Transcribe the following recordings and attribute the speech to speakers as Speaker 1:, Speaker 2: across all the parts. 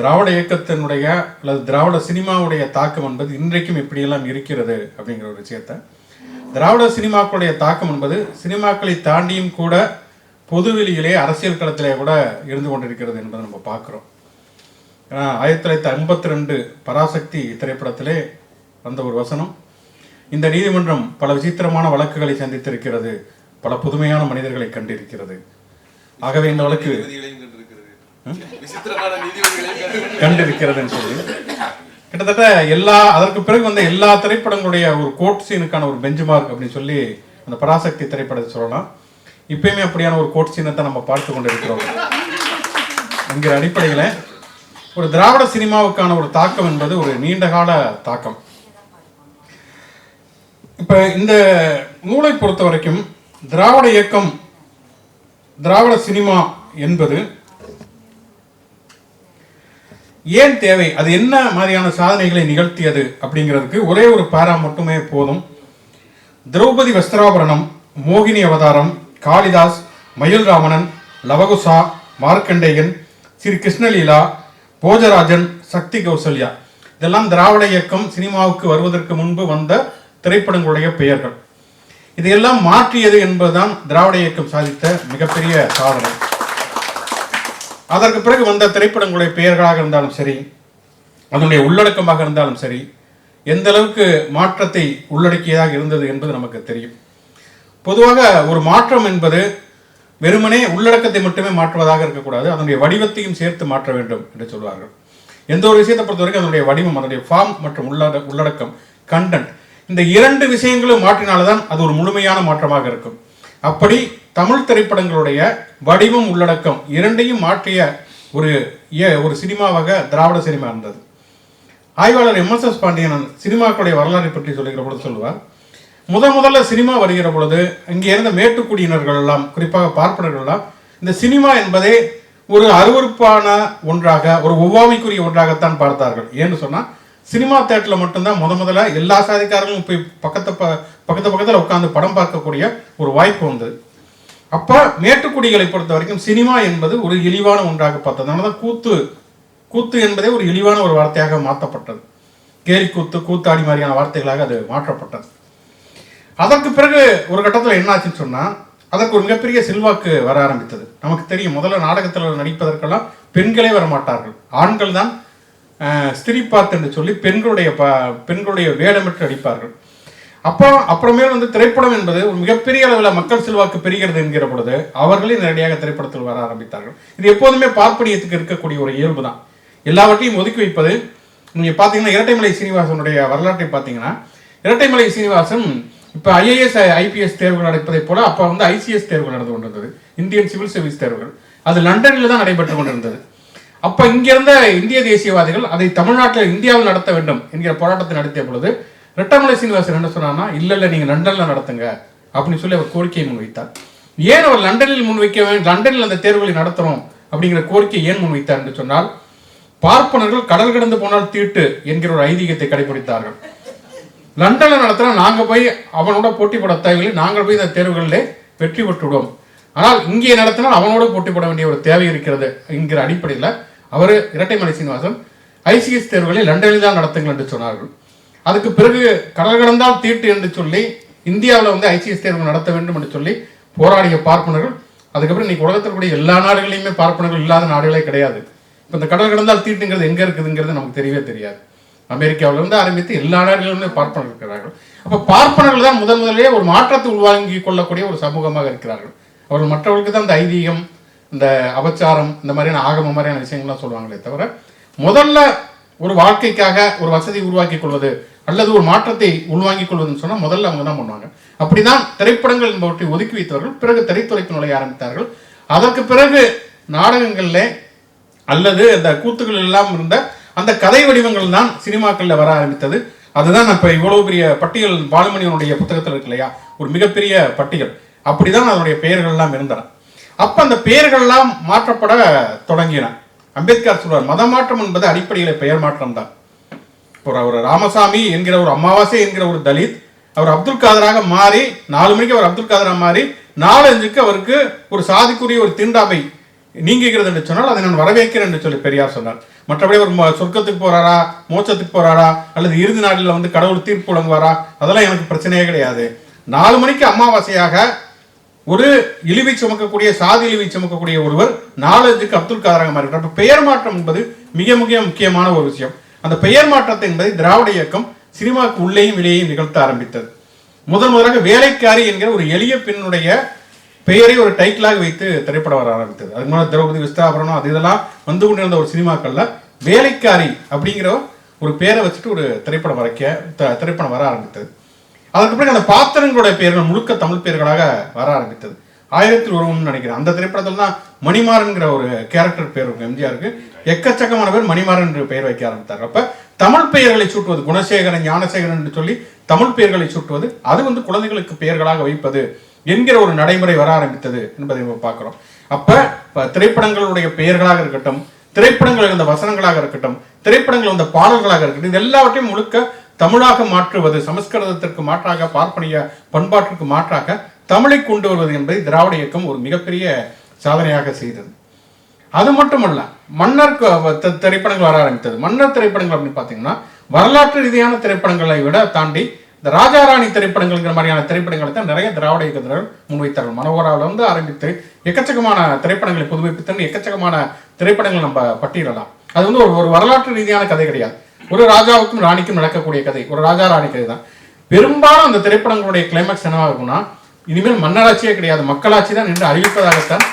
Speaker 1: திராவிட இயக்கத்தினுடைய அல்லது திராவிட சினிமாவுடைய தாக்கம் என்பது இன்றைக்கும் எப்படியெல்லாம் இருக்கிறது அப்படிங்கிற ஒரு விஷயத்தை. திராவிட சினிமாக்களுடைய தாக்கம் என்பது சினிமாக்களை தாண்டியும் கூட பொதுவெளியிலே அரசியல் களத்திலே கூட இருந்து கொண்டிருக்கிறது என்பதை நம்ம பார்க்குறோம். ஏன்னா ஆயிரத்தி தொள்ளாயிரத்தி ஐம்பத்தி ரெண்டு பராசக்தி திரைப்படத்திலே வந்த ஒரு வசனம் இந்த நீதிமன்றம் பல விசித்திரமான வழக்குகளை சந்தித்திருக்கிறது பல புதுமையான மனிதர்களை கண்டிருக்கிறது. ஆகவே இந்த வழக்கு கண்டிருக்கிறதுன்னு சொல்லி. கிட்டத்தட்ட எல்லா அதற்கு பிறகு வந்த எல்லா திரைப்படங்களுடைய ஒரு கோட் சீனுக்கான ஒரு பெஞ்ச்மார்க் அப்படின்னு சொல்லி அந்த பராசக்தி திரைப்படத்தை சொல்லலாம். இப்பயுமே அப்படியான ஒரு கோட் சீனை தான் நம்ம பார்த்து கொண்டிருக்கிறோம். என்கிற அடிப்படையில் ஒரு திராவிட சினிமாவுக்கான ஒரு தாக்கம் என்பது ஒரு நீண்டகால தாக்கம். இப்போ இந்த நூலை பொறுத்த வரைக்கும் திராவிட இயக்கம் திராவிட சினிமா என்பது ஏன் தேவை? அது என்ன மாதிரியான சாதனைகளை நிகழ்த்தியது அப்படிங்கிறதுக்கு ஒரே ஒரு பாரா மட்டுமே போதும். திரௌபதி வஸ்திராபரணம் மோகினி அவதாரம் காளிதாஸ் மயில் ராவணன் லவகுசா மார்க்கண்டேயன் ஸ்ரீ கிருஷ்ணலீலா போஜராஜன் சக்தி கௌசல்யா. இதெல்லாம் திராவிட இயக்கம் சினிமாவுக்கு வருவதற்கு முன்பு வந்த திரைப்படங்களுடைய பெயர்கள். இதையெல்லாம் மாற்றியது என்பதுதான் திராவிட இயக்கம் சாதித்த மிகப்பெரிய சாதனை. அதற்கு பிறகு வந்த திரைப்படங்களுடைய பெயர்களாக இருந்தாலும் சரி அதனுடைய உள்ளடக்கமாக இருந்தாலும் சரி எந்த அளவுக்கு மாற்றத்தை உள்ளடக்கியதாக இருந்தது என்பது நமக்கு தெரியும். பொதுவாக ஒரு மாற்றம் என்பது வெறுமனே உள்ளடக்கத்தை மட்டுமே மாற்றுவதாக இருக்கக்கூடாது அதனுடைய வடிவத்தையும் சேர்த்து மாற்ற வேண்டும் என்று சொல்வார்கள். எந்த ஒரு விஷயத்தை பொறுத்த வரைக்கும் அதனுடைய வடிவம் அதனுடைய ஃபார்ம் மற்றும் உள்ளட உள்ளடக்கம் கண்டென்ட் இந்த இரண்டு விஷயங்களும் மாற்றினால்தான் அது ஒரு முழுமையான மாற்றமாக இருக்கும். அப்படி தமிழ் திரைப்படங்களுடைய வடிவம் உள்ளடக்கம் இரண்டையும் மாற்றிய ஒரு ஏ- ஒரு சினிமாவாக திராவிட சினிமா இருந்தது. ஆய்வாளர் எம். எஸ். எஸ். பாண்டியன் சினிமாக்களுடைய வரலாறை பற்றி சொல்லுகிற பொழுது சொல்லுவார் முத முதல்ல சினிமா வருகிற பொழுது இங்கே இருந்த மேட்டுக்குடியினர்கள் எல்லாம் குறிப்பாக பார்ப்பனர்கள் எல்லாம் இந்த சினிமா என்பதே ஒரு அருவருப்பான ஒன்றாக ஒரு ஒவ்வாமைக்குரிய ஒன்றாகத்தான் பார்த்தார்கள். ஏன்னு சொன்னால் சினிமா தேட்டரில் மட்டும்தான் முத முதல்ல எல்லா சாதிக்காரங்களும் போய் பக்கத்து ப பக்கத்து பக்கத்தில் உட்காந்து படம் பார்க்கக்கூடிய ஒரு வாய்ப்பு வந்தது. அப்போ மேட்டுக்குடிகளை பொறுத்த வரைக்கும் சினிமா என்பது ஒரு இழிவான ஒன்றாக பார்த்தது. அதனால தான் கூத்து கூத்து என்பதே ஒரு இழிவான ஒரு வார்த்தையாக மாற்றப்பட்டது. கேரி கூத்து கூத்தாடி மாதிரியான வார்த்தைகளாக அது மாற்றப்பட்டது. அதற்கு பிறகு ஒரு கட்டத்தில் என்னாச்சுன்னு சொன்னால் அதற்கு ஒரு மிகப்பெரிய செல்வாக்கு வர ஆரம்பித்தது. நமக்கு தெரியும் முதல்ல நாடகத்தில் நடிப்பதற்கெல்லாம் பெண்களே வர மாட்டார்கள் ஆண்கள் தான் அஹ், பார்த்து என்று சொல்லி பெண்களுடைய ப பெண்களுடைய வேடமிட்டு நடிப்பார்கள். அப்போ அப்புறமேல் வந்து திரைப்படம் என்பது ஒரு மிகப்பெரிய அளவில் மக்கள் செல்வாக்கு பெறுகிறது என்கிற பொழுது அவர்களே நேரடியாக திரைப்படத்தில் வர ஆரம்பித்தார்கள். இது எப்போதுமே பார்ப்பனியத்துக்கு இருக்கக்கூடிய ஒரு இயல்பு தான். எல்லாவற்றையும் ஒதுக்கி வைப்பது நீங்கள் பார்த்தீங்கன்னா இரட்டைமலை சீனிவாசனுடைய வரலாற்றை பார்த்தீங்கன்னா இரட்டைமலை சீனிவாசன் இப்போ ஐஏஎஸ் ஐபிஎஸ் தேர்வுகள் நடப்பதைப் போல அப்போ வந்து ஐசிஎஸ் தேர்வுகள் நடந்து கொண்டிருந்தது. இந்தியன் சிவில் சர்வீஸ் தேர்வுகள். அது லண்டனில் தான் நடைபெற்று கொண்டிருந்தது. அப்போ இங்கிருந்த இந்திய தேசியவாதிகள் அதை தமிழ்நாட்டில் இந்தியாவில் நடத்த வேண்டும் என்கிற போராட்டத்தை நடத்திய பொழுது ரெட்டமலை சீனிவாசன் என்ன சொன்னார்னா இல்லை இல்லை நீங்கள் லண்டனில் நடத்துங்க. அப்படின்னு சொல்லி அவர் கோரிக்கையை முன்வைத்தார். ஏன் அவர் லண்டனில் முன்வைக்க வேண்டும் லண்டனில் அந்த தேர்வுகளை நடத்துகிறோம் அப்படிங்கிற கோரிக்கையை ஏன் முன்வைத்தார் என்று சொன்னால் பார்ப்பனர்கள் கடல் கடந்து போனால் தீட்டு என்கிற ஒரு ஐதீகத்தை கடைபிடித்தார்கள். லண்டனில் நடத்தினா நாங்கள் போய் அவனோட போட்டி போட தேவையில்லை நாங்கள் போய் இந்த தேர்வுகளிலே வெற்றி பெற்றுவிடுவோம். ஆனால் இங்கே நடத்தினால் அவனோட போட்டி போட வேண்டிய ஒரு தேவை இருக்கிறது என்கிற அடிப்படையில் அவர் இரட்டைமலை சீனிவாசன் ஐசிஎஸ் தேர்வுகளை லண்டனில் தான் நடத்துங்கள் என்று சொன்னார்கள். அதுக்கு பிறகு கடல் கடந்தால் தீட்டு என்று சொல்லி இந்தியாவில் வந்து ஐசிஎஸ் தேர்வு நடத்த வேண்டும் என்று சொல்லி போராடிய பார்ப்பனர்கள் அதுக்கப்புறம் இன்னைக்கு உலகத்தில் கூடிய எல்லா நாடுகளிலுமே பார்ப்பனர்கள் இல்லாத நாடுகளே கிடையாது. இப்போ இந்த கடல் கடந்தால் தீட்டுங்கிறது எங்கே இருக்குதுங்கிறது நமக்கு தெரியவே தெரியாது. அமெரிக்காவிலிருந்து ஆரம்பித்து எல்லா நாடுகளிலுமே பார்ப்பனர்கள் இருக்கிறார்கள். அப்போ பார்ப்பனர்கள் தான் முதன் முதலே ஒரு மாற்றத்தை உள்வாங்கி கொள்ளக்கூடிய ஒரு சமூகமாக இருக்கிறார்கள். அவர்கள் மற்றவர்களுக்கு தான் இந்த ஐதீகம் இந்த அபச்சாரம் இந்த மாதிரியான ஆகம மாதிரியான விஷயங்கள்லாம் சொல்லுவாங்களே தவிர முதல்ல ஒரு வாழ்க்கைக்காக ஒரு வசதி உருவாக்கி கொள்வது அல்லது ஒரு மாற்றத்தை உள்வாங்கிக் கொள்வதுன்னு சொன்னால் முதல்ல அவங்க தான் பண்ணுவாங்க? அப்படிதான் திரைப்படங்கள் என்பவற்றை ஒதுக்கி வைத்தவர்கள் பிறகு திரைத்துறைக்கு நுழைய ஆரம்பித்தார்கள். அதற்கு பிறகு நாடகங்களில் அல்லது அந்த கூத்துகள் எல்லாம் இருந்த அந்த கதை வடிவங்கள் தான் சினிமாக்களில் வர ஆரம்பித்தது. அதுதான் இப்போ இவ்வளவு பெரிய பட்டியல் பாலுமணியனுடைய புத்தகத்தில் இருக்கு இல்லையா? ஒரு மிகப்பெரிய பட்டியல். அப்படிதான் அதனுடைய பெயர்கள்லாம் இருந்தன. அப்போ அந்த பெயர்கள்லாம் மாற்றப்பட தொடங்கின. அம்பேத்கர் சொல்வார் மத மாற்றம் என்பது அடிப்படையில் பெயர் மாற்றம் தான். ஒரு அவர் ராமசாமி என்கிற ஒரு அமாவாசை என்கிற ஒரு தலித் அவர் அப்துல் காதராக மாறி நாலு மணிக்கு அவர் அப்துல் காதரா மாறி நாலஞ்சுக்கு அவருக்கு ஒரு சாதிக்குரிய ஒரு தீண்டாமை நீங்குகிறது என்று சொன்னால் அதை நான் வரவேற்கிறேன் என்று சொல்லி பெரியார் சொன்னார். மற்றபடி ஒரு ம- சொர்க்கத்துக்கு போறாரா மோட்சத்துக்கு போறாரா அல்லது இறுதி நாளில் வந்து கடவுள் தீர்ப்பு வழங்குவாரா அதெல்லாம் எனக்கு பிரச்சனையே கிடையாது. நாலு மணிக்கு அமாவாசையாக ஒரு இழிவை சுமக்கக்கூடிய சாதி இழிவை சுமக்கக்கூடிய ஒருவர் நாலஞ்சுக்கு அப்துல் காதராக மாறுகிறார். அப்ப பெயர் மாற்றம் என்பது மிக மிக முக்கியமான ஒரு விஷயம். அந்த பெயர் மாற்றத்தை என்பதை திராவிட இயக்கம் சினிமாவுக்கு உள்ளேயும் வெளியேயும் நிகழ்த்த ஆரம்பித்தது. முதன் முதலாக வேலைக்காரி என்கிற ஒரு எளிய பெண்ணுடைய பெயரை ஒரு டைட்டிலாக வைத்து திரைப்படம் வர ஆரம்பித்தது. அதுக்கு முன்னாடி திரௌபதி விஸ்தாபரணம் அது இதெல்லாம் வந்து கொண்டிருந்த ஒரு சினிமாக்கள்ல வேலைக்காரி அப்படிங்கிற ஒரு பேரை வச்சுட்டு ஒரு திரைப்படம் வரைக்க த- திரைப்படம் வர ஆரம்பித்தது. அதற்கு பிறகு அந்த பாத்திரங்களுடைய பெயர்கள் முழுக்க தமிழ் பெயர்களாக வர ஆரம்பித்தது. ஆயிரத்தில் ஒருவன் நினைக்கிறேன். அந்த திரைப்படத்தில் தான் மணிமாறன்கிற ஒரு கேரக்டர் பேர் இருக்கும் எம்ஜிஆருக்கு. எக்கச்சக்கமான பேர் மணிமாறன் என்று பெயர் வைக்க ஆரம்பித்தார். அப்ப தமிழ் பெயர்களை சூட்டுவது குணசேகரன் ஞானசேகரன் என்று சொல்லி தமிழ் பெயர்களை சூட்டுவது அது வந்து குழந்தைகளுக்கு பெயர்களாக வைப்பது என்கிற ஒரு நடைமுறை வர ஆரம்பித்தது என்பதை நம்ம பார்க்கிறோம். அப்ப திரைப்படங்களுடைய பெயர்களாக இருக்கட்டும் திரைப்படங்கள் இருந்த வசனங்களாக இருக்கட்டும் திரைப்படங்கள் வந்த பாடல்களாக இருக்கட்டும் இது எல்லாவற்றையும் முழுக்க தமிழாக மாற்றுவது சமஸ்கிருதத்திற்கு மாற்றாக பார்ப்பனிய பண்பாட்டிற்கு மாற்றாக தமிழை கொண்டு வருவது என்பதை திராவிட இயக்கம் ஒரு மிகப்பெரிய சாதனையாக செய்தது. அது மட்டுமல்ல மன்னர் திரைப்படங்கள் வர ஆரம்பித்தது. மன்னர் திரைப்படங்கள் அப்படின்னு பார்த்தீங்கன்னா வரலாற்று ரீதியான திரைப்படங்களை விட தாண்டி இந்த ராஜாராணி திரைப்படங்கள்ங்கிற மாதிரியான திரைப்படங்களை தான் நிறைய திராவிட இயக்கத்தினர் முன்வைத்தார்கள். மனோகராவில் வந்து ஆரம்பித்து எக்கச்சக்கமான திரைப்படங்களை புதுமைப்பித்தன் எக்கச்சக்கமான திரைப்படங்கள் நம்ம பட்டியலிடலாம். அது வந்து ஒரு ஒரு வரலாற்று ரீதியான கதை கிடையாது. ஒரு ராஜாவுக்கும் ராணிக்கும் நடக்கக்கூடிய கதை ஒரு ராஜா ராணி கதை தான். பெரும்பாலும் அந்த திரைப்படங்களுடைய கிளைமேக்ஸ் என்னவா இருக்கும்னா இனிமேல் மன்னராட்சியே கிடையாது மக்களாட்சி தான் என்று அறிவிப்பதாகத்தான்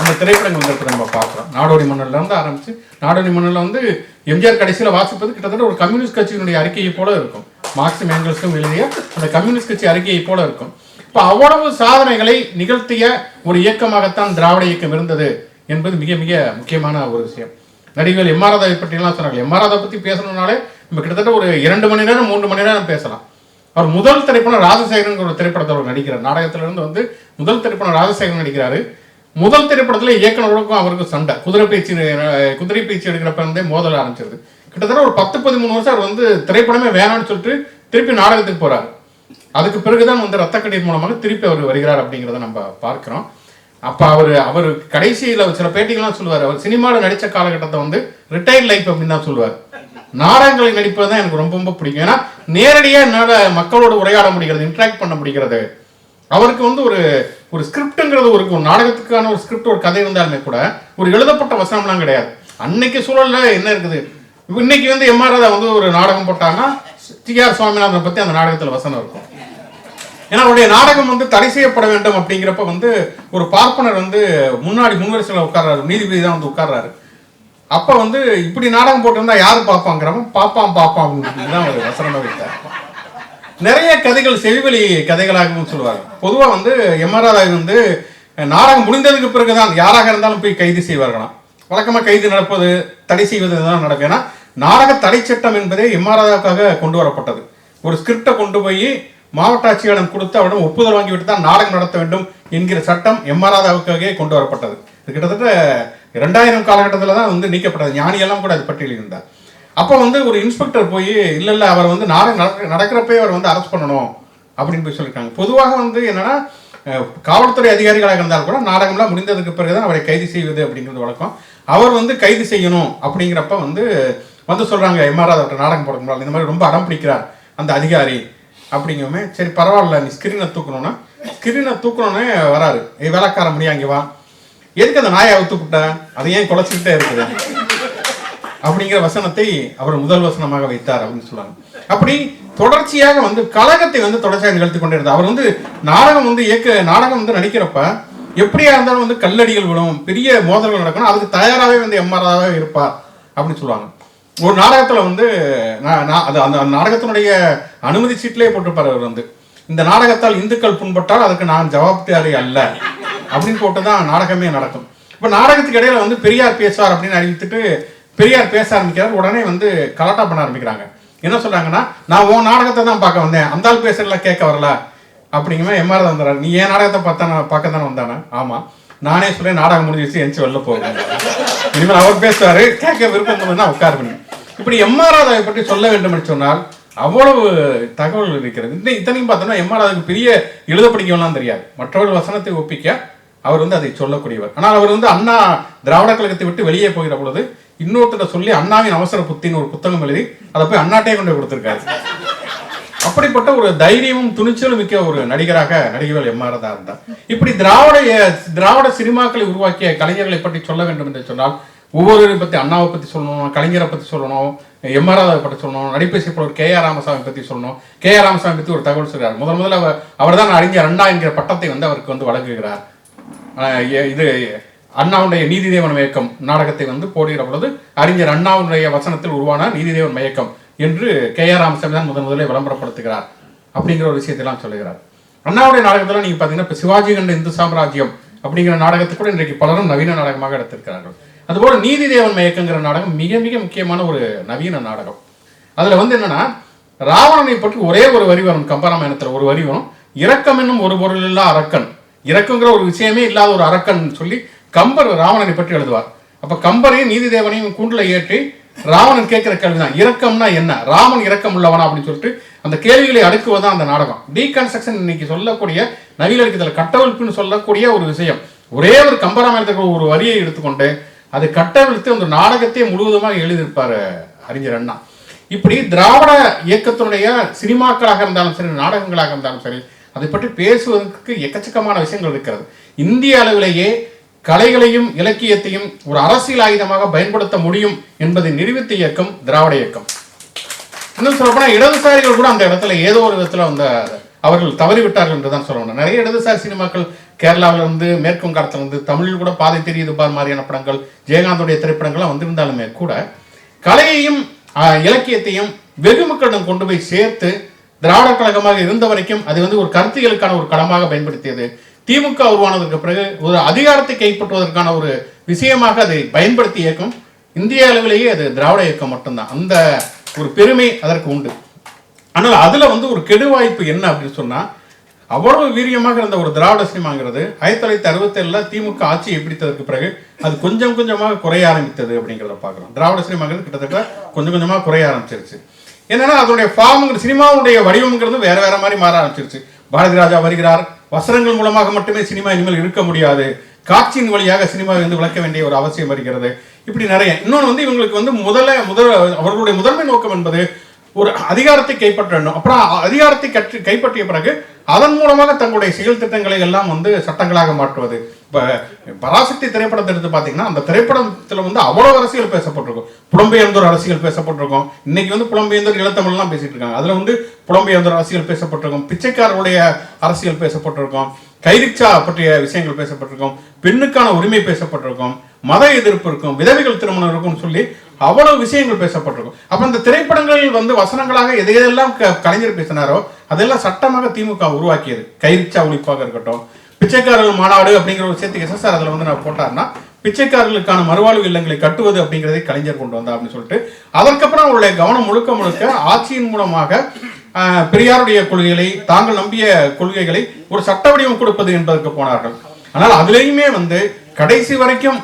Speaker 1: அந்த திரைப்படங்கள் வந்திருக்கு நம்ம பார்க்குறோம். நாடோடி மன்னர்ல இருந்து ஆரம்பிச்சு நாடோடி மன்னர்ல வந்து எம்ஜிஆர் கடைசியில் வாசிப்பது கிட்டத்தட்ட ஒரு கம்யூனிஸ்ட் கட்சியினுடைய அறிக்கையை போல இருக்கும். மார்க்சும் ஏங்கல்ஸும் எழுதிய அந்த கம்யூனிஸ்ட் கட்சி அறிக்கையை போல இருக்கும். இப்போ அவ்வளவு சாதனைகளை நிகழ்த்திய ஒரு இயக்கமாகத்தான் திராவிட இயக்கம் இருந்தது என்பது மிக மிக முக்கியமான ஒரு விஷயம். நடிகர்கள் எம் ஆர் ராதாவை பற்றியெல்லாம் சொன்னாங்க எம் பற்றி பேசணும்னாலே நம்ம கிட்டத்தட்ட ஒரு இரண்டு மணி நேரம் மூன்று மணி நேரம் பேசலாம். அவர் முதல் திரைப்படம் ராஜசேகரன் ஒரு திரைப்படத்தில் அவர் நடிக்கிறார். நாடகத்திலிருந்து வந்து முதல் திரைப்படம் ராஜசேகரன் நடிக்கிறாரு. முதல் திரைப்படத்துல இயக்குநருக்கும் அவருக்கும் சண்டை. குதிரை பேச்சு குதிரை பேச்சு எடுக்கிறப்ப இருந்தே மோதல் ஆரம்பிச்சிருது. கிட்டத்தட்ட ஒரு பத்து பதிமூணு வருஷம் அவர் வந்து திரைப்படமே வேணாம்னு சொல்லிட்டு திருப்பி நாடகத்துக்கு போறாரு. அதுக்கு பிறகுதான் வந்து ரத்த கண்ணீர் மூலமாக திருப்பி அவர் வருகிறார் அப்படிங்கிறத நம்ம பார்க்கிறோம். அப்ப அவர் அவர் கடைசியில சில பேட்டிகள்லாம் சொல்லுவார். அவர் சினிமாவில் நடித்த காலகட்டத்தை வந்து ரிட்டையர்ட் லைஃப் அப்படின்னு தான் சொல்லுவார். நாடகங்களை நடிப்பது தான் எனக்கு ரொம்ப ரொம்ப பிடிக்கும். ஏன்னா நேரடியாக என்னால் மக்களோடு உரையாட முடிகிறது இன்ட்ராக்ட் பண்ண முடிகிறது. அவருக்கு வந்து ஒரு ஒரு ஸ்கிரிப்டுங்கிறது ஒரு ஒரு நாடகத்துக்கான ஒரு ஸ்கிரிப்ட் ஒரு கதை இருந்தாலுமே கூட ஒரு எழுதப்பட்ட வசனம்லாம் கிடையாது. அன்னைக்கு சூழலில் என்ன இருக்குது? இன்னைக்கு வந்து எம்ஆர் ராதா வந்து ஒரு நாடகம் போட்டாங்கன்னா டி ஆர் சுவாமிநாதனை பற்றி அந்த நாடகத்தில் வசனம் இருக்கும். ஏன்னா அவருடைய நாடகம் வந்து தடை செய்யப்பட வேண்டும் அப்படிங்கிறப்ப வந்து ஒரு பார்ப்பனர் வந்து முன்னாடி முன்வரிசையில் உட்கார்றாரு. நீதிபதி தான் வந்து உட்கார்றாரு. அப்போ வந்து இப்படி நாடகம் போட்டிருந்தா யார் பார்ப்பாங்கிறவன் பாப்பான் பாப்பான் அப்படின்னு தான் ஒரு வசனமாக வைத்தார் நிறைய கதைகள் செவிவழி கதைகளாகவும் சொல்லுவாங்க. பொதுவா வந்து எம்ஆர்ஆர் வந்து நாடகம் முடிந்ததுக்கு பிறகுதான் யாராக இருந்தாலும் போய் கைது செய்வார்களாம். வழக்கமா கைது நடப்பது தடை செய்வது தான் நடக்கும். ஏன்னா நாடக தடை சட்டம் என்பதே எம்ஆர்ஆருக்காக கொண்டு வரப்பட்டது. ஒரு ஸ்கிரிப்டை கொண்டு போய் மாவட்ட ஆட்சியரிடம் கொடுத்து அவரிடம் ஒப்புதல் வாங்கிவிட்டு தான் நாடகம் நடத்த வேண்டும் என்கிற சட்டம் எம்ஆர்ஆருக்காகவே கொண்டு வரப்பட்டது. இது கிட்டத்தட்ட இரண்டாயிரம் காலகட்டத்தில் தான் வந்து நீக்கப்பட்டது. ஞானியெல்லாம் கூட அது பட்டியலில் இருந்தார். அப்போ வந்து ஒரு இன்ஸ்பெக்டர் போய் இல்லை இல்லை அவர் வந்து நாடகம் நடக்கிறப்பே அவர் வந்து அரெஸ்ட் பண்ணணும் அப்படின்னு போய் சொல்லியிருக்காங்க பொதுவாக வந்து என்னன்னா காவல்துறை அதிகாரிகளாக இருந்தால் கூட நாடகம்லாம் முடிந்ததுக்கு பிறகுதான் அவரை கைது செய்வது அப்படிங்கிறது வழக்கம். அவர் வந்து கைது செய்யணும் அப்படிங்கிறப்ப வந்து வந்து சொல்றாங்க எம்ஆர் அவர்கிட்ட நாடகம் போட முடியாது இந்த மாதிரி ரொம்ப அடம் பிடிக்கிறார் அந்த அதிகாரி அப்படிங்கவுமே சரி பரவாயில்ல நீ ஸ்கிரீனை தூக்கணும்னா ஸ்கிரீனை தூக்கணும்னே வராரு. ஏய் வேலைக்கார முடியா இங்கே வா. எதுக்கு அந்த நாயை அவுத்து அதை ஏன் குலைச்சிக்கிட்டே இருக்குது? அப்படிங்கிற வசனத்தை அவர் முதல் வசனமாக வைத்தார் அப்படின்னு சொல்லுவாங்க அப்படி தொடர்ச்சியாக வந்து கழகத்தை வந்து தொடர்ச்சியாக நிகழ்த்தி கொண்டே இருந்தார் அவர் வந்து நாடகம் வந்து இயக்க நாடகம் வந்து நடிக்கிறப்ப எப்படியா இருந்தாலும் வந்து கல்லடிகள் விடும் பெரிய மோதல்கள் நடக்கணும் அதுக்கு தயாராகவே வந்து எம்ஆர்ஆவே இருப்பார் அப்படின்னு சொல்லுவாங்க. ஒரு நாடகத்துல வந்து நான் நான் அது அந்த அந்த நாடகத்தினுடைய அனுமதி சீட்டிலே போட்டிருப்பார் அவர் வந்து. இந்த நாடகத்தால் இந்துக்கள் புண்பட்டால் அதுக்கு நான் ஜவாப்தாரி அல்ல அப்படின்னு போட்டு தான் நாடகமே நடக்கும். இப்போ நாடகத்துக்கு இடையில வந்து பெரியார் பேசுவார் அப்படின்னு அறிவித்துட்டு பெரியார் பேச ஆரம்பிக்கிறார். உடனே வந்து கலாட்டா பண்ண ஆரம்பிக்கிறாங்க. என்ன சொல்றாங்கன்னா நான் உன் நாடகத்தை தான் பார்க்க வந்தேன். அந்த ஆள் பேசுறதுல கேட்க வரல. அப்படிங்குமே எம்ஆர் தான் வந்துடுறாரு நீ என் நாடகத்தை பார்த்தா நான் பார்க்க தானே வந்தானே? ஆமா. நானே சொல்லி நாடகம் முடிஞ்சிச்சு எந்திச்சு வெளில போகிறேன் இனிமேல் அவர் பேசுவாரு. கேட்க விருப்பம் இல்லைன்னா உட்கார் பண்ணி. இப்படி எம்ஆர் ராதாவை பற்றி சொல்ல வேண்டும் என்று சொன்னால் அவ்வளவு தகவல் இருக்கிறது. இந்த இத்தனையும் பார்த்தோம்னா எம்ஆர் ராதாவுக்கு பெரிய எழுத படிக்கவெல்லாம் தெரியாது. மற்றவர்கள் வசனத்தை ஒப்பிக்க அவர் வந்து அதை சொல்லக்கூடியவர். ஆனால் அவர் வந்து அண்ணா திராவிட கழகத்தை விட்டு வெளியே போகிற பொழுது இன்னொருத்தர சொல்லி அண்ணாவின் அவசர புத்தின்னு ஒரு புத்தகம் எழுதி அதை போய் அண்ணாட்டே கொண்டு கொடுத்துருக்காரு. அப்படிப்பட்ட ஒரு தைரியமும் துணிச்சலும் மிக்க ஒரு நடிகராக நடிகர்கள் எம்ஆர் இருந்தார். இப்படி திராவிட திராவிட சினிமாக்களை உருவாக்கிய கலைஞர்களை பற்றி சொல்ல வேண்டும் என்று சொன்னால் ஒவ்வொருவரை பத்தி அண்ணாவை பத்தி சொல்லணும் கலைஞரை பத்தி சொல்லணும் எம்ஆர்ஆதாவை பற்றி சொல்லணும் நடிப்பை செய்யப்படுவர் கே ஆர் ராமசாமி பத்தி சொல்லணும். கே ஆர் ராமசாமி பத்தி ஒரு தகவல் சொல்கிறார் முதல் முதல்ல அவர் அவர்தான் அறிஞர் அண்ணா என்கிற பட்டத்தை வந்து அவருக்கு வந்து வழங்குகிறார். இது அண்ணாவுடைய நீதிதேவன் மயக்கம் நாடகத்தை வந்து போடுகிற பொழுது அறிஞர் அண்ணாவுடைய வசனத்தில் உருவான நீதிதேவன் மயக்கம் என்று கே ஆர் ராமசாமி தான் முதன் முதலே விளம்பரப்படுத்துகிறார் அப்படிங்கிற ஒரு விஷயத்தெல்லாம் சொல்லுகிறார். அண்ணாவுடைய நாடகத்தில் நீங்க பாத்தீங்கன்னா இப்ப சிவாஜி கண்ட இந்து சாம்ராஜ்யம் அப்படிங்கிற நாடகத்தை கூட இன்றைக்கு பலரும் நவீன நாடகமாக எடுத்திருக்கிறார்கள். அதுபோல நீதிதேவன் மயக்கங்கிற நாடகம் மிக மிக முக்கியமான ஒரு நவீன நாடகம். அதுல வந்து என்னன்னா ராவணனை பற்றி ஒரே ஒரு வரி வரும் கம்பராமாயணத்துல ஒரு வரி வரும். இரக்கம் என்னும் ஒரு பொருள் இல்லா அரக்கன். இறக்குங்கிற ஒரு விஷயமே இல்லாத ஒரு அரக்கன் சொல்லி கம்பர் ராவணனை பற்றி எழுதுவார். அப்ப கம்பரையும் நீதிதேவனையும் கூண்டுல ஏற்றி ராவணன் கேட்கிற கேள்விதான். இரக்கம்னா என்ன? ராமன் இரக்கம் உள்ளவனா அப்படின்னு சொல்லிட்டு அந்த கேள்விகளை அடுக்குவதுதான் அந்த நாடகம். டீகன்ஸ்ட்ரக்ஷன் இன்னைக்கு சொல்லக்கூடிய நவீனத்தில் கட்டவிழ்ப்புன்னு சொல்லக்கூடிய ஒரு விஷயம். ஒரே ஒரு கம்பராமாயணத்துக்கு ஒரு வரியை எடுத்துக்கொண்டு அதை கட்டவிழ்த்து அந்த நாடகத்தை முழுவதுமாக எழுதியிருப்பார் அறிஞர் அண்ணா. இப்படி திராவிட இயக்கத்தினுடைய சினிமாக்களாக இருந்தாலும் சரி நாடகங்களாக இருந்தாலும் சரி அதை பற்றி பேசுவதற்கு எக்கச்சக்கமான விஷயங்கள் இருக்கிறது. இந்திய அளவிலேயே கலைகளையும் இலக்கியத்தையும் ஒரு அரசியல் ஆயுதமாக பயன்படுத்த முடியும் என்பதை நிரூபித்த இயக்கம் திராவிட இயக்கம். இன்னும் சொல்லப்போனா இடதுசாரிகள் கூட அந்த இடத்துல ஏதோ ஒரு விதத்துல வந்து அவர்கள் தவறிவிட்டார்கள் என்று தான் சொல்லணும். நிறைய இடதுசாரி சினிமாக்கள் கேரளாவில இருந்து மேற்கு வங்காளத்துல தமிழில் கூட பாதை தெரியுது பார் மாதிரியான படங்கள் ஜெயகாந்தோடைய திரைப்படங்கள்லாம் வந்திருந்தாலுமே கூட கலையையும் இலக்கியத்தையும் வெகு மக்களிடம் கொண்டு போய் சேர்த்து திராவிட கழகமாக இருந்த வரைக்கும் அது வந்து ஒரு கருத்தியலுக்கான ஒரு களமாக பயன்படுத்தியது. திமுக உருவானதற்கு பிறகு ஒரு அதிகாரத்தை கைப்பற்றுவதற்கான ஒரு விஷயமாக அதை பயன்படுத்தி இயக்கம். இந்திய அளவிலேயே அது திராவிட இயக்கம் மட்டும்தான். அந்த ஒரு பெருமை அதற்கு உண்டு. ஆனால் அதில் வந்து ஒரு கெடுவாய்ப்பு என்ன அப்படின்னு சொன்னால் அவ்வளவு வீரியமாக இருந்த ஒரு திராவிட சினிமாங்கிறது ஆயிரத்தி தொள்ளாயிரத்தி அறுபத்தேழில் திமுக ஆட்சியை பிடித்ததற்கு பிறகு அது கொஞ்சம் கொஞ்சமாக குறைய ஆரம்பித்தது அப்படிங்கிறத பார்க்குறோம். திராவிட சினிமாங்கிறது கிட்டத்தட்ட கொஞ்சம் கொஞ்சமாக குறைய ஆரம்பிச்சிருச்சு. என்னன்னா அதனுடைய ஃபார்முங்கிற சினிமாவுடைய வடிவம்ங்கிறது வேற வேற மாதிரி மாற ஆரம்பிச்சிருச்சு. பாரதி ராஜா வருகிறார். வசனங்கள் மூலமாக மட்டுமே சினிமா இனிமேல் இருக்க முடியாது. காட்சியின் வழியாக சினிமாவை வந்து விளக்க வேண்டிய ஒரு அவசியம் வருகிறது. இப்படி நிறைய. இன்னொன்று வந்து இவங்களுக்கு வந்து முதல்ல முதல் அவர்களுடைய முதன்மை நோக்கம் என்பது ஒரு அதிகாரத்தை கைப்பற்ற வேண்டும். அப்புறம் அதிகாரத்தை கற்று கைப்பற்றிய பிறகு அதன் மூலமாக தங்களுடைய செயல் திட்டங்களை எல்லாம் வந்து சட்டங்களாக மாற்றுவது. இப்போ பராசக்தி திரைப்படத்தை எடுத்து பார்த்தீங்கன்னா அந்த திரைப்படத்தில் வந்து அவ்வளோ அரசியல் பேசப்பட்டிருக்கும். புலம்பெயர்ந்தோர் அரசியல் பேசப்பட்டிருக்கும். இன்னைக்கு வந்து புலம்பெயர்ந்தோர் இளத்தமிழ்லாம் பேசிட்டு இருக்காங்க. அதில் வந்து புலம்பெயர்ந்தோர் அரசியல் பேசப்பட்டிருக்கும். பிச்சைக்காரருடைய அரசியல் பேசப்பட்டிருக்கும். கைரிச்சா பற்றிய விஷயங்கள் பேசப்பட்டிருக்கும். பெண்ணுக்கான உரிமை பேசப்பட்டிருக்கும். மத எதிர்ப்பு இருக்கும். விதவைகள் திருமணம் இருக்கும்னு சொல்லி அவ்வளவு விஷயங்கள் பேசப்பட்டிருக்கும். அப்ப இந்த திரைப்படங்களில் வந்து வசனங்களாக எதை எதெல்லாம் க- கலைஞர் பேசினாரோ அதெல்லாம் சட்டமாக திமுக உருவாக்கியது. கைரிக்ஷா ஒழிப்பாக இருக்கட்டும் பிச்சைக்காரர்கள் மாநாடு அப்படிங்கிற ஒரு விஷயத்துக்கு எஸ்எஸ்ஆர் அதில் வந்து நான் போட்டார்னா பிச்சைக்காரர்களுக்கான மறுவாழ்வு இல்லங்களை கட்டுவது அப்படிங்கிறதை கலைஞர் கொண்டு வந்தார் அப்படின்னு சொல்லிட்டு அதற்கப்புறம் அவருடைய கவனம் முழுக்க முழுக்க ஆட்சியின் மூலமாக பெரியாருடைய கொள்கைகளை தாங்கள் நம்பிய கொள்கைகளை ஒரு சட்ட வடிவம் கொடுப்பது என்பதற்கு போனார்கள். ஆனால் அதுலேயுமே வந்து கடைசி வரைக்கும்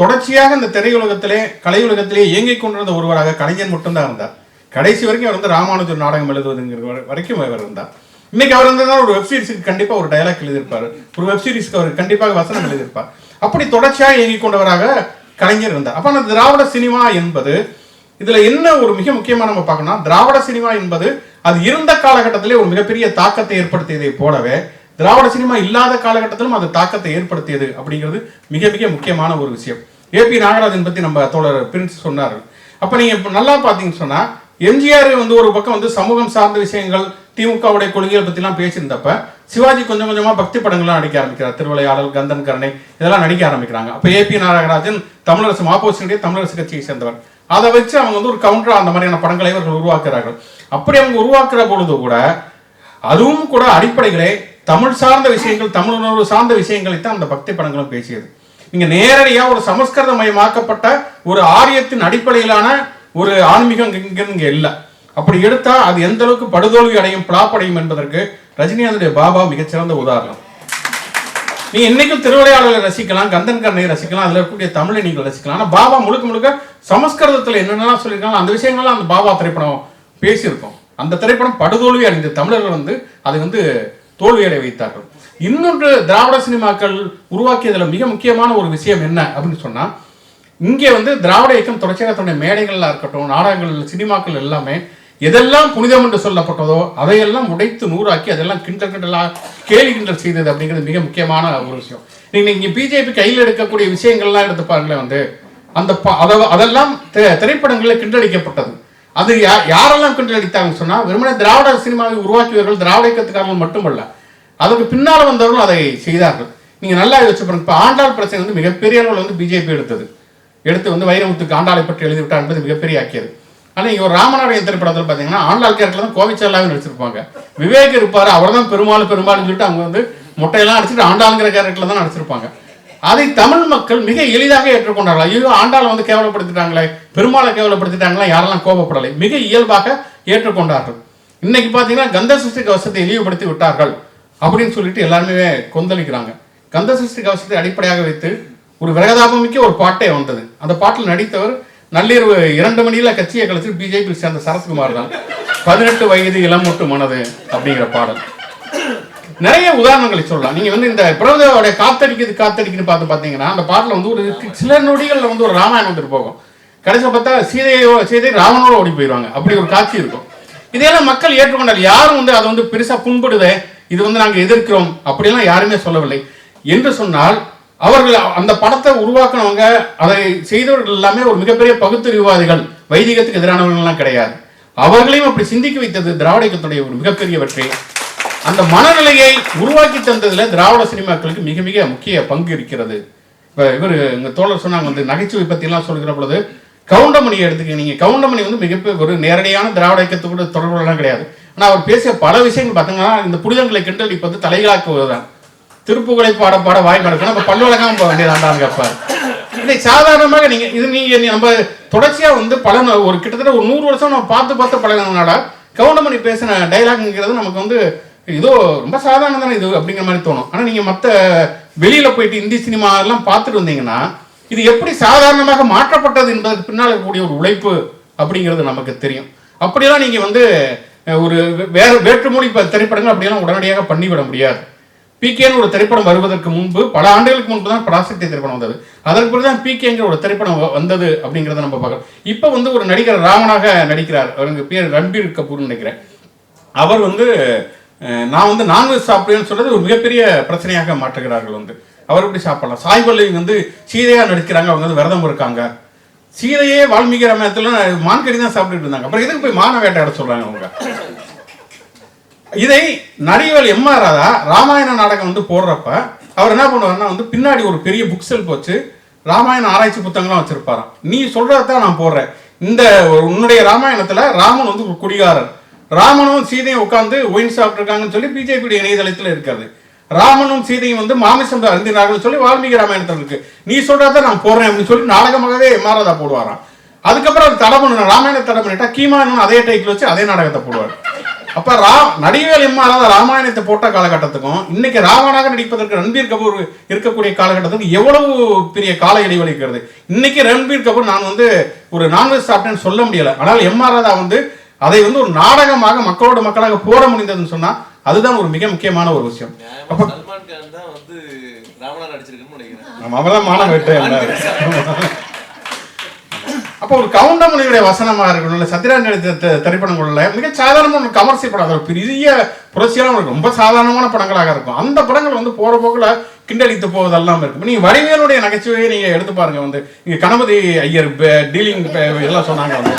Speaker 1: தொடர்ச்சியாக இந்த திரையுலகத்திலே கலையுலகத்திலே இயங்கிக் கொண்டிருந்த ஒருவராக கலைஞர் மட்டும்தான் இருந்தார். கடைசி வரைக்கும் அவர் வந்து ராமானுஜர் நாடகம் எழுதுவதுங்கிற வரைக்கும் அவர் இருந்தார். இன்னைக்கு அவர் இருந்தால் ஒரு வெப்சீரிஸ்க்கு கண்டிப்பாக ஒரு டயலாக் எழுதியிருப்பார். ஒரு வெப் சீரிஸ்க்கு அவர் கண்டிப்பாக வசனம் எழுதியிருப்பார். அப்படி தொடர்ச்சியாக இயங்கிக் கொண்டவராக கலைஞர் இருந்தார். அப்போ அந்த திராவிட சினிமா என்பது இதுல என்ன ஒரு மிக முக்கியமாக நம்ம பார்க்கணும்னா திராவிட சினிமா என்பது அது இருந்த காலகட்டத்திலே ஒரு மிகப்பெரிய தாக்கத்தை ஏற்படுத்தியதை போலவே திராவிட சினிமா இல்லாத காலகட்டத்திலும் அது தாக்கத்தை ஏற்படுத்தியது அப்படிங்கிறது மிக மிக முக்கியமான ஒரு விஷயம். ஏபி நாகராஜன் பத்தி நம்ம தோழர் பிரின்ஸ் சொன்னார்கள் அப்ப நீங்க இப்ப நல்லா பாத்தீங்கன்னு சொன்னா எம்ஜிஆர் வந்து ஒரு பக்கம் வந்து சமூகம் சார்ந்த விஷயங்கள் திமுகவுடைய கொள்கைகள் பற்றிலாம் பேசியிருந்தப்ப சிவாஜி கொஞ்சம் கொஞ்சமா பக்தி படங்கள்லாம் நடிக்க ஆரம்பிக்கிறார். திருவிளையாடல் கந்தன் கருணை இதெல்லாம் நடிக்க ஆரம்பிக்கிறாங்க. அப்ப ஏபி நாகராஜன் தமிழரசு மாப்போசினுடைய தமிழரசு கட்சியை சேர்ந்தவர். அதை வச்சு அவங்க வந்து ஒரு கவுண்டரா அந்த மாதிரியான படங்களை அவர்கள் உருவாக்குறார்கள். அப்படி அவங்க உருவாக்குற பொழுது கூட அதுவும் கூட அடிப்படைகளே தமிழ் சார்ந்த விஷயங்கள் தமிழ் உணர்வு சார்ந்த விஷயங்களை தான் அந்த பக்தி படங்களும் பேசியது. நீங்க நேரடியா ஒரு சமஸ்கிருத மயமாக்கப்பட்ட ஒரு ஆரியத்தின் அடிப்படையிலான ஒரு ஆன்மீகம் இங்க- இல்லை. அப்படி எடுத்தா அது எந்த அளவுக்கு படுதோல்வி அடையும் பிளாப் அடையும் என்பதற்கு ரஜினிகாந்துடைய பாபா மிகச்சிறந்த உதாரணம். நீ இன்னைக்கும் திருவிளையாடலை ரசிக்கலாம் கந்தன் கர்ணை ரசிக்கலாம் அதில் இருக்கக்கூடிய தமிழை நீங்கள் ரசிக்கலாம். ஆனால் பாபா முழுக்க முழுக்க சமஸ்கிருதத்தில் என்னென்னலாம் சொல்லியிருக்காங்க அந்த விஷயங்கள்லாம் அந்த பாபா திரைப்படம் பேசியிருக்கோம். அந்த திரைப்படம் படுதோல்வி அடைந்த தமிழர்கள் வந்து அதை வந்து தோல்வியடை வைத்தார்கள். இன்னொன்று திராவிட சினிமாக்கள் உருவாக்கியதில் மிக முக்கியமான ஒரு விஷயம் என்ன அப்படின்னு சொன்னால் இங்கே வந்து திராவிட இயக்கம் தொடர்ச்சியாக தன்னுடைய இருக்கட்டும் நாடகங்கள் சினிமாக்கள் எல்லாமே எதெல்லாம் புனிதம் என்று சொல்லப்பட்டதோ அதையெல்லாம் உடைத்து நூறாக்கி அதெல்லாம் கிண்டல் கிண்டலாக கேலி கிண்டல் செய்தது அப்படிங்கிறது மிக முக்கியமான ஒரு விஷயம். நீங்கள் இங்க பிஜேபி கையில் எடுக்கக்கூடிய விஷயங்கள்லாம் எடுத்து பாருங்களேன் வந்து அந்த அதை அதெல்லாம் திரைப்படங்களில் கிண்டடிக்கப்பட்டது அது யா- யாரெல்லாம் கிண்டடித்தாங்கன்னு சொன்னால் வெறுமனே திராவிட சினிமாவை உருவாக்கியவர்கள் திராவிட இயக்கத்துக்காரர்கள் மட்டுமல்ல அதுக்கு பின்னால் வந்தவர்கள் அதை செய்தார்கள். நீங்கள் நல்லா யோசிச்சு பாருங்க இப்போ ஆண்டாள் பிரச்சனை வந்து மிகப்பெரிய அளவில் வந்து பிஜேபி எடுத்தது. எடுத்து வந்து வைரமுத்துக்கு ஆண்டாளை பற்றி எழுதிவிட்டார் என்பது மிகப்பெரிய ஆக்கியது ஆனால் இங்கே ஒரு ராமநாதன் திரைப்படத்தில் பார்த்தீங்கன்னா ஆண்டாள் கேரக்டர் தான் கோவிச்சல்லாவே நடிச்சிருப்பாங்க. விவேக் இருப்பார் அவர் தான் பெருமாள் பெருமாள்னு சொல்லிட்டு அவங்க வந்து மொட்டையெல்லாம் அடிச்சுட்டு ஆண்டாளுங்கிற கேரக்டர்ல தான் நடிச்சிருப்பாங்க. அதை தமிழ் மக்கள் மிக எளிதாக ஏற்றுக்கொண்டார்கள்? ஐயோ ஆண்டாளை வந்து கேவலப்படுத்திட்டாங்களே பெருமாளை கேவலப்படுத்திட்டாங்களா? யாரெல்லாம் கோபப்படலை? மிக இயல்பாக ஏற்றுக்கொண்டார்கள். இன்னைக்கு பார்த்தீங்கன்னா கந்த சஷ்டி கவசத்தை இழிவுபடுத்தி விட்டார்கள் அப்படின்னு சொல்லிட்டு எல்லாருமே கொந்தளிக்கிறாங்க. கந்த சஷ்டி கவசத்தை அடிப்படையாக வைத்து ஒரு விரகதாபமிக்க ஒரு பாட்டே வந்தது. அந்த பாட்டில் நடித்தவர் நள்ளிரவு இரண்டு மணியில கட்சியை கழிச்சு பிஜேபி சேர்ந்த சரத்குமார் தான். பதினெட்டு வயது இளமூட்டு மனது அப்படிங்கிற பாடல். நிறைய உதாரணங்களை சொல்லலாம். நீங்க வந்து இந்த பிரபுதேவாவுடைய காத்தடிக்குது காத்தடிக்குன்னு பார்த்து பார்த்தீங்கன்னா அந்த பாட்டில் வந்து ஒரு சில நொடிகளில் வந்து ஒரு ராமாயணம் வந்துட்டு போகும். கடைசியில் பார்த்தா சீதையோ சீதை ராமனோட ஓடி போயிடுவாங்க. அப்படி ஒரு காட்சி இருக்கும். இதையெல்லாம் மக்கள் ஏற்றுக்கொண்டால் யாரும் வந்து அதை வந்து பெருசாக புண்படுதே இது வந்து நாங்கள் எதிர்க்கிறோம் அப்படிலாம் யாருமே சொல்லவில்லை. என்று சொன்னால் அவர்கள் அந்த படத்தை உருவாக்குனவங்க அதை செய்தவர்கள் எல்லாமே ஒரு மிகப்பெரிய பகுத்தறிவாதிகள் வைதிகத்துக்கு எதிரானவர்கள்லாம் கிடையாது. அவர்களையும் அப்படி சிந்திக்க வைத்தது திராவிட இயக்கத்துடைய ஒரு மிகப்பெரிய வெற்றி. அந்த மனநிலையை உருவாக்கி தந்ததில் திராவிட சினிமாக்களுக்கு மிக மிக முக்கிய பங்கு இருக்கிறது. இப்போ இவர் எங்கள் தோழர் சொன்னாங்க வந்து நகைச்சுவை பற்றிலாம் சொல்கிற பொழுது கவுண்டமணியை எடுத்துக்க நீங்கள் கவுண்டமணி வந்து மிகப்பெரிய ஒரு நேரடியான திராவிட இயக்கத்தோட தொடர்புலாம் கிடையாது. ஆனால் அவர் பேசிய பல விஷயங்கள் பார்த்தீங்கன்னா இந்த புனிதங்களை கிண்டடிப்பது தலைகளாக்குவதுதான் திருப்புகளை பாட பாட வாய் நடக்கணும் நம்ம பல்லுலகம் போக வேண்டியதாண்டான்னு கேட்பார் இதை சாதாரணமாக நீங்கள் இது நீங்கள் நீ- நம்ம தொடர்ச்சியாக வந்து பல ஒரு கிட்டத்தட்ட ஒரு நூறு வருஷம் நம்ம பார்த்து பார்த்து பழகினதுனால கவுண்டமணி பேசின டைலாக்ங்கிறது நமக்கு வந்து ஏதோ ரொம்ப சாதாரண தானே இது அப்படிங்கிற மாதிரி தோணும். ஆனால் நீங்கள் மற்ற வெளியில் போயிட்டு இந்தி சினிமா எல்லாம் பார்த்துட்டு வந்தீங்கன்னா இது எப்படி சாதாரணமாக மாற்றப்பட்டது என்பதற்கு பின்னால் இருக்கக்கூடிய ஒரு உழைப்பு அப்படிங்கிறது நமக்கு தெரியும். அப்படியெல்லாம் நீங்கள் வந்து ஒரு வேறு வேற வேற்றுமொழி ப- திரைப்படங்கள் அப்படியெல்லாம் உடனடியாக பண்ணிவிட முடியாது. பிகேன்னு ஒரு திரைப்படம் வருவதற்கு முன்பு பல ஆண்டுகளுக்கு முன்பு தான் பராசக்தி திரைப்படம் வந்தது. அதற்கு பிறகு தான் பிகேங்கிற ஒரு திரைப்படம் வந்தது அப்படிங்கிறத நம்ம பார்க்கலாம் இப்போ வந்து ஒரு நடிகர் ராமனாக நடிக்கிறார். அவருக்கு பேர் ரன்பீர் கபூர்னு நினைக்கிறேன். அவர் வந்து நான் வந்து நான்வெஜ் சாப்பிடுவேன்னு சொல்றது ஒரு மிகப்பெரிய பிரச்சனையாக மாற்றுகிறார்கள் வந்து. அவர் எப்படி சாப்பிடலாம்? சாய்பல்லவி வந்து சீதையா நடிக்கிறாங்க அவங்க வந்து விரதம் இருக்காங்க. சீதையே வால்மீகி ராமாயணத்தில் மான்கறி தான் சாப்பிட்டுட்டு இருந்தாங்க. அப்புறம் எதுக்கு போய் மான வேட்டையாட சொல்றாங்க அவங்க? இதை நடிகர் எம் ஆர் ராதா ராமாயண நாடகம் வந்து போடுறப்ப அவர் என்ன பண்ணுவாருன்னா வந்து பின்னாடி ஒரு பெரிய புக் செல்ஃப் வச்சு ராமாயண ஆராய்ச்சி புத்தகம்லாம் வச்சிருப்பாராம். நீ சொல்றதான் நான் போடுறேன். இந்த ஒரு உன்னுடைய ராமாயணத்துல ராமன் வந்து ஒரு குடிகாரர். ராமனும் சீதையும் உட்கார்ந்து ஒயின் சாப்பிட்டுருக்காங்கன்னு சொல்லி பிஜேபி இணையதளத்தில் இருக்காது ராமனும் சீதையும் வந்து மாமிசம் அருந்தினார்கள் சொல்லி வால்மீகி ராமாயணத்தில் இருக்கு. நீ சொல்றத நான் போடுறேன் அப்படின்னு சொல்லி நாடகமாகவே எம் போடுவாராம். அதுக்கப்புறம் அது தடை பண்ணணும் ராமாயண தடை பண்ணிட்டா கீமானும் அதே டைட்டில் வச்சு அதே நாடகத்தை போடுவார். அப்ப ரா நடிகர் எம்மாறாத ராமாயணத்தை போட்ட காலகட்டத்துக்கும் இன்னைக்கு ராவணாக நடிப்பதற்கு ரன்பீர் கபூர் இருக்கக்கூடிய காலகட்டத்துக்கு எவ்வளவு பெரிய கால இடைவெளி இருக்கிறது. இன்னைக்கு ரன்பீர் கபூர் நான் வந்து ஒரு நான்வெஜ் சாப்பிட்டேன்னு சொல்ல முடியல. ஆனால் எம்ஆர் வந்து அதை வந்து ஒரு நாடகமாக மக்களோட மக்களாக போட முடிந்ததுன்னு சொன்னா அதுதான் ஒரு மிக முக்கியமான ஒரு விஷயம். அப்போ ஒரு கவுண்டமணியுடைய வசனமா இருக்கணும் இல்ல சத்யராஜ் நடித்த திரைப்படங்கள்ல மிக சாதாரணமான ஒரு கமர்ஷியல் படம் அது ஒரு பெரிய புரட்சியான ரொம்ப சாதாரணமான படங்களாக இருக்கும். அந்த படங்கள் வந்து போற போக்குல கிண்டடித்து போவதெல்லாம் இருக்கும். நீங்க வடிவேலுடைய நகைச்சுவையை நீங்க எடுத்து பாருங்க வந்து இங்க கணபதி ஐயர் டீலிங் எல்லாம் சொன்னாங்க வந்து.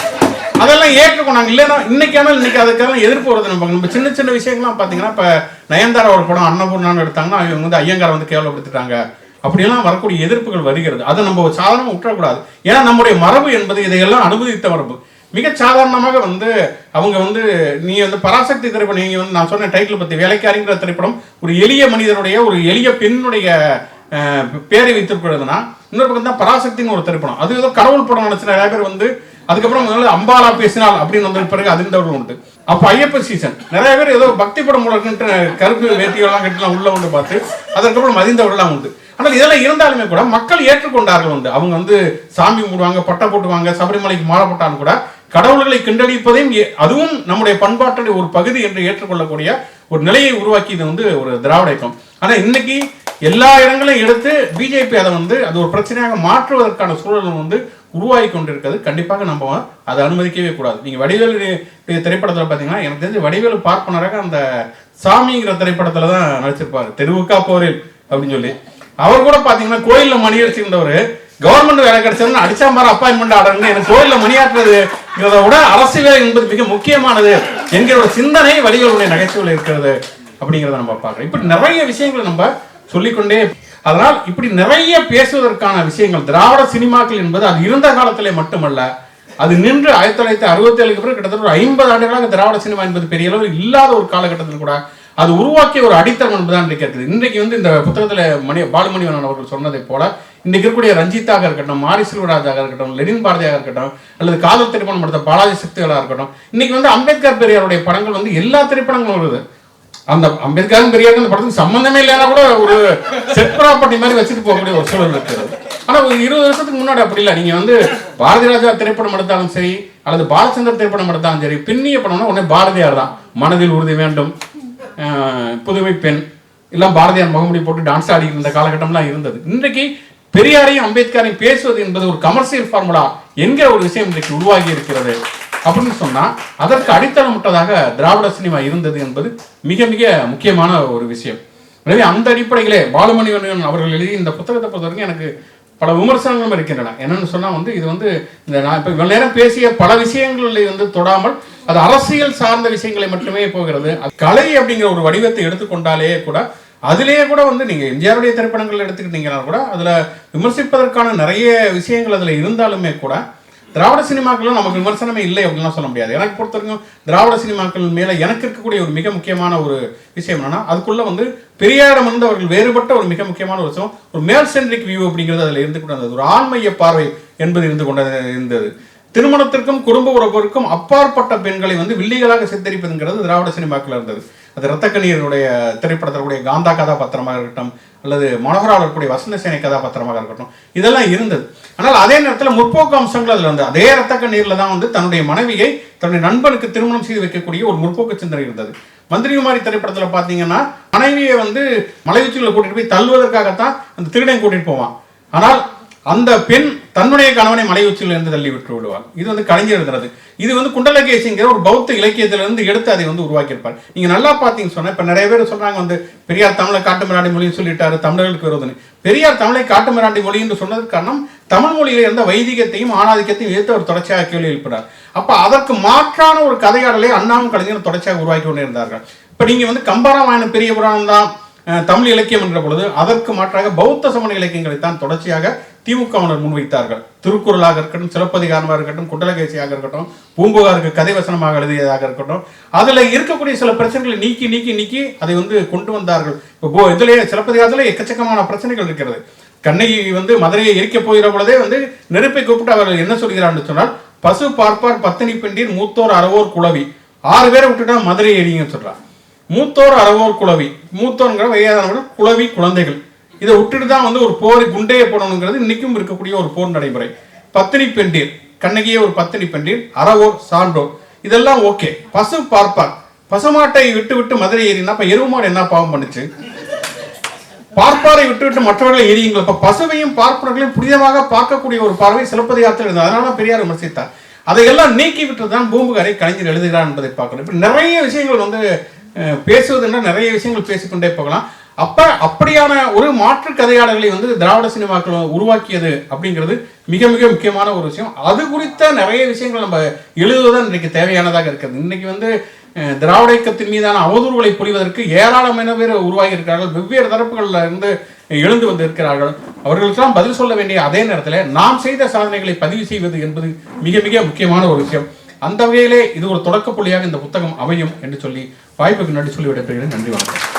Speaker 1: அதெல்லாம் ஏற்றுக்கொண்டாங்க இல்லைன்னா இன்னைக்கான இன்னைக்கு அதுக்கெல்லாம் எதிர்ப்பு வருது. நம்ம நம்ம சின்ன சின்ன விஷயங்கள்லாம் பார்த்தீங்கன்னா இப்போ நயன்தாரா ஒரு படம் அன்னபூர்ணான்னு எடுத்தாங்கன்னா அவங்க வந்து ஐயங்காரை வந்து கேவலப்படுத்திட்டாங்க அப்படியெல்லாம் வரக்கூடிய எதிர்ப்புகள் வருகிறது. அதை நம்ம சாதாரணமாக விட்டுறக்கூடாது ஏன்னா நம்முடைய மரபு என்பது இதையெல்லாம் அனுமதித்த மரபு. மிக சாதாரணமாக வந்து அவங்க வந்து நீ வந்து பராசக்தி திரைப்படம் நீங்க வந்து நான் சொன்ன டைட்டில் பத்தி வேலைக்காரிங்கிற திரைப்படம் ஒரு எளிய மனிதனுடைய ஒரு எளிய பெண்ணுடைய பேரை வைத்திருக்கிறதுனா இன்னொரு பக்கம் தான் பராசக்தின்னு ஒரு திரைப்படம். அது ஏதோ கடவுள் படம் நினைச்சு நிறைய பேர் வந்து அதுக்கப்புறம் முதல்ல அம்பாலா பேசினால் அப்படின்னு வந்த பிறகு அதிர்ந்தவர்கள் உண்டு. அப்போ ஐயப்ப சீசன் நிறைய பேர் ஏதோ பக்தி படம் முழக்கின்ற கருப்பு வேட்டியெல்லாம் கட்டிலாம் உள்ள உண்டு பார்த்து அதற்கப்புறம் மதிந்தவர்கள்லாம் உண்டு. ஆனால் இதெல்லாம் இருந்தாலுமே கூட மக்கள் ஏற்றுக்கொண்டார்கள் உண்டு. அவங்க வந்து சாமி கும்பிடுவாங்க பட்டம் போட்டுவாங்க சபரிமலைக்கு மாறப்பட்டாலும் போட்டாலும் கூட கடவுள்களை கிண்டடிப்பதையும் ஏ- அதுவும் நம்முடைய பண்பாட்டுடைய ஒரு பகுதி என்று ஏற்றுக்கொள்ளக்கூடிய ஒரு நிலையை உருவாக்கியது வந்து ஒரு திராவிட இயக்கம். ஆனால் இன்னைக்கு எல்லா இடங்களையும் எடுத்து பிஜேபி அதை வந்து அது ஒரு பிரச்சனையாக மாற்றுவதற்கான சூழல் வந்து உருவாகி கொண்டிருக்கிறது. கண்டிப்பாக நம்ம அதை அனுமதிக்கவே கூடாது. நீங்கள் வடிவேலு திரைப்படத்தில் பார்த்தீங்கன்னா எனக்கு தெரிஞ்சு வடிவேலு பார்ப்பனராக அந்த சாமிங்கிற திரைப்படத்தில் தான் நடிச்சிருப்பார். தெருவுக்கா போரில் அப்படின்னு சொல்லி. அவர் கூட பார்த்தீங்கன்னா கோயிலில் மணி அடிச்சிருந்தவர். கவர்மெண்ட் வேலை கிடைச்சதுன்னு அடிச்சா மாதிரி அப்பாயின்மெண்ட் ஆர்டர்னு எனக்கு கோயிலில் மணியாற்றுறதுங்கிறத விட அரசு வேலை என்பது மிக முக்கியமானது என்கிற ஒரு சிந்தனை வடிவேலுடைய நகைச்சுவையில் இருக்கிறது அப்படிங்கிறத நம்ம பார்க்குறோம். இப்படி நிறைய விஷயங்களை நம்ம சொல்லிக்கொண்டே. அதனால் இப்படி நிறைய பேசுவதற்கான விஷயங்கள் திராவிட சினிமாக்கள் என்பது அது இருந்த காலத்திலே மட்டுமல்ல அது நின்று ஆயிரத்தி தொள்ளாயிரத்தி அறுபத்தி ஏழுக்கு பிறகு கிட்டத்தட்ட ஒரு ஐம்பது ஆண்டுகளாக திராவிட சினிமா என்பது பெரிய அளவில் இல்லாத ஒரு காலகட்டத்தில் கூட அது உருவாக்கிய ஒரு அடித்தளம் என்பதுதான் இன்றைக்கு இருக்குது இன்றைக்கு வந்து இந்த புத்தகத்தில் மணி பாலுமணிவனன் அவர்கள் சொன்னதை போல இன்றைக்கு இருக்கக்கூடிய ரஞ்சித்தாக இருக்கட்டும் மாரி செல்வராஜாக இருக்கட்டும் லெனின் பாரதியாக இருக்கட்டும் அல்லது காதல் திரைப்படம் எடுத்த பாலாஜி சக்திகளாக இருக்கட்டும் இன்னைக்கு வந்து அம்பேத்கர் பெரியாருடைய படங்கள் வந்து எல்லா திரைப்படங்களும் வருது. அந்த அம்பேத்கரும் பெரியாருக்கும் அந்த படத்துக்கு சம்மந்தமே இல்லைன்னா கூட ஒரு செட் ப்ராப்பர்ட்டி மாதிரி வச்சுட்டு போகக்கூடிய ஒரு சூழல் இருக்கிறது ஆனா ஒரு இருபது வருஷத்துக்கு முன்னாடி அப்படி இல்லை. நீங்க வந்து பாரதி ராஜா திரைப்படம் எடுத்தாலும் சரி அல்லது பாலச்சந்தர் திரைப்படம் எடுத்தாலும் சரி பின்னிய படம்னா உடனே பாரதியார் தான். மனதில் உறுதி வேண்டும். புதுமை பெண். எல்லாம் பாரதியார் முகமுடி போட்டு டான்ஸ் ஆடி இருந்த காலகட்டம்லாம் இருந்தது. இன்றைக்கு பெரியாரையும் அம்பேத்கரையும் பேசுவது என்பது ஒரு கமர்ஷியல் ஃபார்முலா என்கிற ஒரு விஷயம் இன்றைக்கு உருவாகி இருக்கிறது? அப்படின்னு சொன்னா அதற்கு அடித்தளமிட்டதாக திராவிட சினிமா இருந்தது என்பது மிக மிக முக்கியமான ஒரு விஷயம். எனவே அந்த அடிப்படையிலே பாலுமணிவண்ணன் அவர்கள் எழுதி இந்த புத்தகத்தை பொறுத்த வரைக்கும் எனக்கு பல விமர்சனங்களும் இருக்கின்றன. என்னன்னு சொன்னா வந்து இது வந்து இந்த நான் இப்போ இவ்வளவு நேரம் பேசிய பல விஷயங்களில் வந்து தொடாமல் அது அரசியல் சார்ந்த விஷயங்களை மட்டுமே போகிறது. அது கலை அப்படிங்கிற ஒரு வடிவத்தை எடுத்துக்கொண்டாலே கூட அதிலேயே கூட வந்து நீங்க எம்ஜிஆருடைய திரைப்படங்கள் எடுத்துக்கிட்டீங்கன்னா கூட அதுல விமர்சிப்பதற்கான நிறைய விஷயங்கள் அதுல இருந்தாலுமே கூட திராவிட சினிமாக்களும் நமக்கு விமர்சனமே இல்லை அப்படின்லாம் சொல்ல முடியாது. எனக்கு பொறுத்த வரைக்கும் திராவிட சினிமாக்கள் மேலே எனக்கு இருக்கக்கூடிய ஒரு மிக முக்கியமான ஒரு விஷயம் என்னன்னா அதுக்குள்ள வந்து பெரியாரிடம் இருந்து அவர்கள் வேறுபட்ட ஒரு மிக முக்கியமான ஒரு விஷயம் ஒரு மேல் சென்ட்ரிக் வியூ அப்படிங்கிறது அதில் இருந்து கொண்டு வந்தது. ஒரு ஆண்மைய பார்வை என்பது இருந்து கொண்டது இருந்தது. திருமணத்திற்கும் குடும்ப உறவுக்கும் அப்பாற்பட்ட பெண்களை வந்து வில்லிகளாக சித்தரிப்பதுங்கிறது திராவிட சினிமாக்கள் இருந்தது. அது ரத்தக்கண்ணீருடைய திரைப்படத்தில் கூடிய காந்தா கதாபாத்திரமாக இருக்கட்டும் அல்லது மனோகராவில் இருக்கக்கூடிய வசந்தசேனை கதாபாத்திரமாக இருக்கட்டும் இதெல்லாம் இருந்தது. ஆனால் அதே நேரத்தில் முற்போக்கு அம்சங்கள் அதில் வந்து அதே ரத்தக்கண்ணீரில் தான் வந்து தன்னுடைய மனைவியை தன்னுடைய நண்பனுக்கு திருமணம் செய்து வைக்கக்கூடிய ஒரு முற்போக்கு சிந்தனை இருந்தது. மந்திரிகுமாரி திரைப்படத்தில் பார்த்தீங்கன்னா மனைவியை வந்து மலை உச்சியில் கூட்டிகிட்டு போய் தள்ளுவதற்காகத்தான் அந்த திருடன் கூட்டிகிட்டு போவான். ஆனால் அந்த பெண் தன்னுடைய கணவனை மலை உச்சியில் இருந்து தள்ளி விட்டு விடுவார். இது வந்து கலைஞர் எழுதுறது. இது வந்து குண்டலகேசிங்கிற ஒரு பௌத்த இலக்கியத்திலிருந்து எடுத்து அதை வந்து உருவாக்கியிருப்பார். நீங்க நல்லா பார்த்தீங்கன்னு சொன்னா இப்ப நிறைய பேர் சொல்றாங்க வந்து பெரியார் தமிழை காட்டு மிராண்டி மொழின்னு சொல்லிட்டாரு தமிழர்களுக்கு விரோதனை பெரியார் தமிழை காட்டு மிராண்டி மொழி என்று சொன்னதற்கு காரணம் தமிழ் மொழியில இருந்த வைதிகத்தையும் ஆணாதிக்கத்தையும் எதிர்த்து அவர் தொடர்ச்சியாக கேள்வி எழுப்பினார் அப்ப அதற்கு மாற்றான ஒரு கதையாடலை அண்ணாவும் கலைஞரும் தொடர்ச்சியாக உருவாக்கி கொண்டிருந்தார்கள் இப்ப நீங்க வந்து கம்பராமாயணம் பெரிய புராணம் தான் தமிழ் இலக்கியம் என்ற பொழுது அதற்கு மாற்றாக பௌத்த சமண இலக்கியங்களை தான் தொடர்ச்சியாக திமுகவினர் முன்வைத்தார்கள். திருக்குறளாக இருக்கட்டும் சிலப்பதிகாரமாக இருக்கட்டும் குண்டலகேசியாக இருக்கட்டும் பூம்புகாருக்கு கதை வசனமாக எழுதியதாக இருக்கட்டும் அதில் இருக்கக்கூடிய சில பிரச்சனைகளை நீக்கி நீக்கி நீக்கி அதை வந்து கொண்டு வந்தார்கள். இப்போ இதுலேயே சிலப்பதிகாரத்தில் எக்கச்சக்கமான பிரச்சனைகள் இருக்கிறது. கண்ணகி வந்து மதுரையை எரிக்க போகிற பொழுதே வந்து நெருப்பை கூப்பிட்டு அவர்கள் என்ன சொல்கிறான்னு சொன்னால் பசு பார்ப்பார் பத்தினி பெண்டீர் மூத்தோர் அறவோர் குழவி. ஆறு பேரை விட்டுட்டா மதுரை எரிங்கன்னு சொல்கிறான் மூத்தோர் அறவோர் குளவி மூத்தோர்ங்கிற வயதானவர்கள் குழவி குழந்தைகள். இதை விட்டுட்டு தான் வந்து ஒரு போர் குண்டையை போடணுங்கிறது இன்னைக்கும் இருக்கக்கூடிய ஒரு போர் நடைமுறை. பத்தினி பெண்டீர் கண்ணகியே ஒரு பத்தினி பெண்டீர் அறவோர் சான்றோர். இதெல்லாம் ஓகே. பசு பார்ப்பார். பசுமாட்டை விட்டு விட்டு மதுரை ஏறினா அப்ப எருவு மாடு என்ன பாவம் பண்ணுச்சு? பார்ப்பாரை விட்டு மற்றவர்களை எரியுங்கள் இப்ப பசுவையும் பார்ப்பவர்களையும் புனிதமாக பார்க்கக்கூடிய ஒரு பார்வை சிலப்பதிகாரத்தில் இருந்தது. அதனால பெரியார் விமர்சித்தார். அதையெல்லாம் நீக்கி விட்டு தான் பூம்புகாரை கலைஞர் எழுதுகிறார் என்பதை பார்க்கணும் இப்ப நிறைய விஷயங்கள் வந்து பேசுவதுன்னா நிறைய விஷயங்கள் பேசிக்கொண்டே போகலாம். அப்ப அப்படியான ஒரு மாற்று கதையாளர்களை வந்து திராவிட சினிமாக்கள் உருவாக்கியது அப்படிங்கிறது மிக மிக முக்கியமான ஒரு விஷயம். அது குறித்த நிறைய விஷயங்கள் நம்ம எழுதுவதுதான் இன்றைக்கு தேவையானதாக இருக்கிறது. இன்னைக்கு வந்து திராவிட இயக்கத்தின் மீதான அவதூறுகளை புரிவதற்கு ஏராளமான பேர் உருவாகி இருக்கிறார்கள் வெவ்வேறு தரப்புகளில் இருந்து எழுந்து வந்திருக்கிறார்கள். அவர்களுக்கெல்லாம் பதில் சொல்ல வேண்டிய அதே நேரத்தில் நாம் செய்த சாதனைகளை பதிவு செய்வது என்பது மிக மிக முக்கியமான ஒரு விஷயம். அந்த வகையிலே இது ஒரு தொடக்க புள்ளியாக இந்த புத்தகம் அமையும் என்று சொல்லி வாய்ப்புக்கு நன்றி சொல்லி விடைபெறுகிறேன். நன்றி வணக்கம்.